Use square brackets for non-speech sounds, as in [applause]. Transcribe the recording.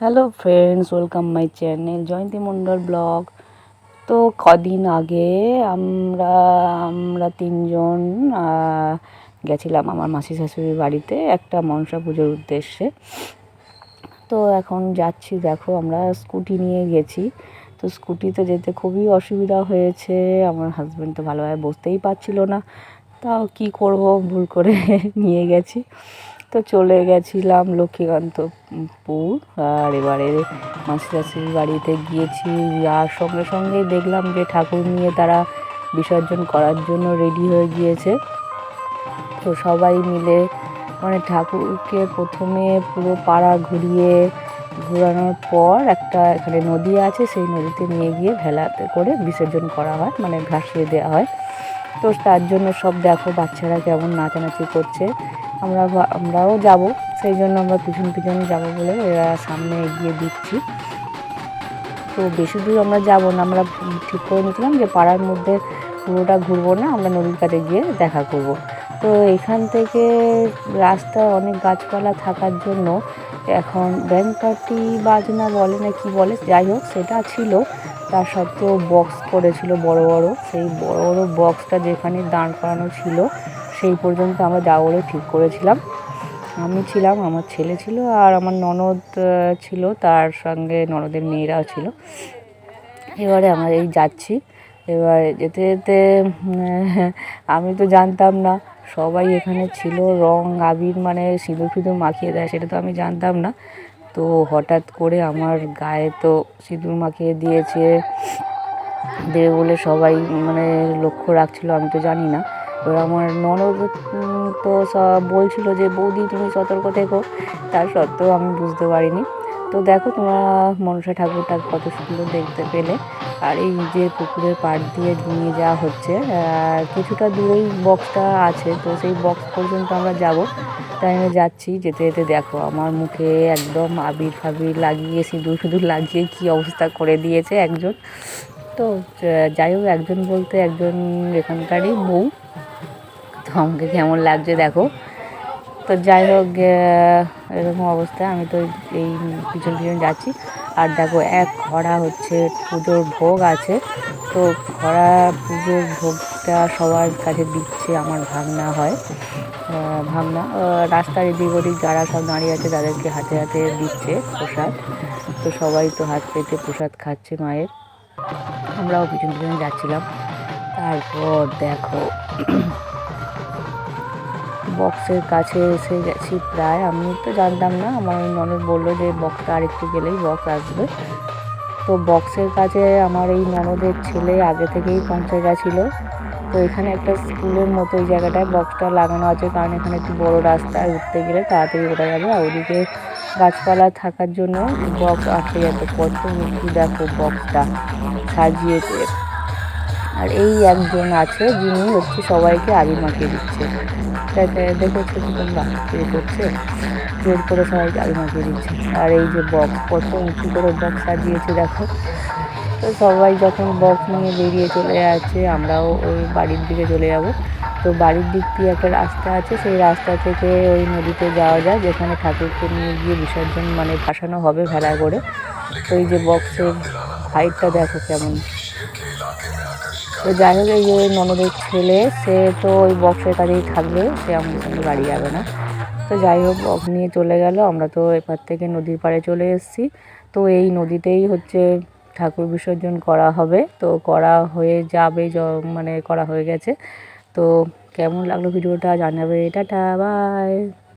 Hello friends welcome my channel Jayanti Mondal blog তো কদিন আগে আমরা আমরা তিনজন গেছিলাম আমার মাসি শাশুড়ির বাড়িতে একটা মনসা পুজোর উদ্দেশ্যে। তো এখন যাচ্ছি, দেখো আমরা স্কুটি নিয়ে গেছি। তো স্কুটিতে যেতে খুবই অসুবিধা হয়েছে, আমার হাজব্যান্ড তো ভালোভাবে বসতেই পারছিল না। তাও কি করব, ভুল করে [laughs] নিয়ে গেছি। তো চলে গেছিলাম লক্ষ্মীকান্তপুর। আর এবারে মাসি শাশুড়ির বাড়িতে গিয়েছি। আর সঙ্গে সঙ্গে দেখলাম যে ঠাকুর নিয়ে তারা বিসর্জন করার জন্য রেডি হয়ে গিয়েছে। তো সবাই মিলে মানে ঠাকুরকে প্রথমে পুরো পাড়া ঘুরিয়ে ঘোরানোর পর একটা এখানে নদী আছে, সেই নদীতে নিয়ে গিয়ে ভেলাতে করে বিসর্জন করা হয় মানে ভাসিয়ে দেওয়া হয়। তো তার জন্য সব দেখো বাচ্চারা কেমন নাচানাচি করছে। আমরা আমরাও যাব। সেই জন্য আমরা পিছন পিছন যাব বলে এরা সামনে এগিয়ে দিচ্ছি। তো বেশি দূর আমরা যাব না, আমরা ঠিক করে নিয়েছিলাম যে পাড়ার মধ্যে পুরোটা ঘুরবো না, আমরা নদীর কাছে গিয়ে দেখা করব। তো এখান থেকে রাস্তা অনেক গাছপালা থাকার জন্য এখন ব্যাংক পার্টি বাজনা বলে না কি বলে, যাই হোক সেটা ছিল। তার সত্ত্বেও বক্স করেছিল বড় বড়, সেই বড় বড় বক্সটা যেখানে দাঁড় করানো ছিল সেই পর্যন্ত আমরা যা বলে ঠিক করেছিলাম। আমি ছিলাম, আমার ছেলে ছিল আর আমার ননদ ছিল, তার সঙ্গে ননদের মেয়েরাও ছিল। এবারে আমরা এই যাচ্ছি। এবার যেতে যেতে আমি তো জানতাম না, সবাই এখানে ছিল, রং, আবির মানে সিঁদুর ফিঁদুর মাখিয়ে দেয়, সেটা তো আমি জানতাম না। তো হঠাৎ করে আমার গায়ে তো সিঁদুর মাখিয়ে দিয়েছে। দেবে বলে সবাই মানে লক্ষ্য রাখছিল, আমি তো জানি না। এবার আমার ননদ তো বলছিল যে, বৌদি, তুমি সতর্ক থেকো। তার সত্ত্বেও আমি বুঝতে পারিনি। তো দেখো তোমরা মনসা ঠাকুরটা কত সুন্দর দেখতে পেলে। আর এই যে পুকুরের পাড় দিয়ে নিয়ে যাওয়া হচ্ছে কিছুটা দূরেই বক্সটা আছে। তো সেই বক্স পর্যন্ত আমরা যাব। তাই আমি যাচ্ছি, যেতে যেতে দেখো আমার মুখে একদম আবির ফাবির লাগিয়ে সিঁদুর সিঁদুর লাগিয়ে কি অবস্থা করে দিয়েছে একজন। তো যাই হোক, একজন বলতে একজন এখানকারই বউ। তো আমাকে কেমন লাগছে দেখো। তো যাই হোক এরকম অবস্থা। আমি তো এই পিছন পিছন যাচ্ছি। আর দেখো, এক খরা হচ্ছে, পুজোর ভোগ আছে। তো খরা পুজোর ভোগটা সবার কাছে দিচ্ছে আমার ভাগনা হয়। ভাবনা রাস্তার এদিক ওদিক যারা সব দাঁড়িয়ে আছে, তাদেরকে হাতে হাতে দিচ্ছে প্রসাদ। তো সবাই তো হাত পেতে প্রসাদ খাচ্ছে মায়ের। আমরাও পিছন পিছনে যাচ্ছিলাম। তারপর দেখো বক্সের কাছে এসে গেছি প্রায়। আমি তো জানতাম না, আমার ননদ বলল যে বক্সটা আরেকটু গেলেই বক্স আসবে। তো বক্সের কাছে আমার এই ননদের ছেলে আগে থেকেই পৌঁছে গেছিল। তো এখানে একটা স্কুলের মতো এই জায়গাটায় বক্সটা লাগানো আছে, কারণ এখানে একটু বড় রাস্তায় উঠতে গেলে তাড়াতাড়ি ওঠা যাবে। আর ওদিকে গাছপালা থাকার জন্য বক্স আটকে যাবে কত মিষ্টি দেখো বক্সটা সাজিয়েছে আর এই একজন আছে যিনি হচ্ছে সবাইকে আবি মাখিয়ে দিচ্ছে। দেখেছ কি তোমরা? কে করছে। জোর করে সবাইকে আবি মাখিয়ে দিচ্ছে। আর এই যে বক্স কত উঁচু করে বক্স সাজিয়েছে দেখো? তো সবাই যখন বক্স নিয়ে বেরিয়ে চলে যাচ্ছে, আমরাও ওই বাড়ির দিকে চলে যাব। তো বাড়ির দিক দিয়ে একটা রাস্তা আছে, সেই রাস্তা থেকে ওই নদীতে যাওয়া যায়, যেখানে ঠাকুরকে নিয়ে গিয়ে বিসর্জন মানে ভাসানো হবে ভেলা করে। তো এই যে বক্সের হাইটটা দেখো কেমন। তো যাই হোক, এই যে ননদের ছেলে, সে তো ওই বক্সের কাছেই থাকবে, সে আমাদের সঙ্গে বাড়ি যাবে না। তো যাই হোক বক্স নিয়ে চলে গেল, আমরা তো এপার থেকে নদীর পাড়ে চলে এসেছি। তো এই নদীতেই হচ্ছে ঠাকুর বিসর্জন করা হবে। তো করা হয়ে যাবে মানে করা হয়ে গেছে। তো কেমন লাগল ভিডিওটা জানাবে টাটা বাই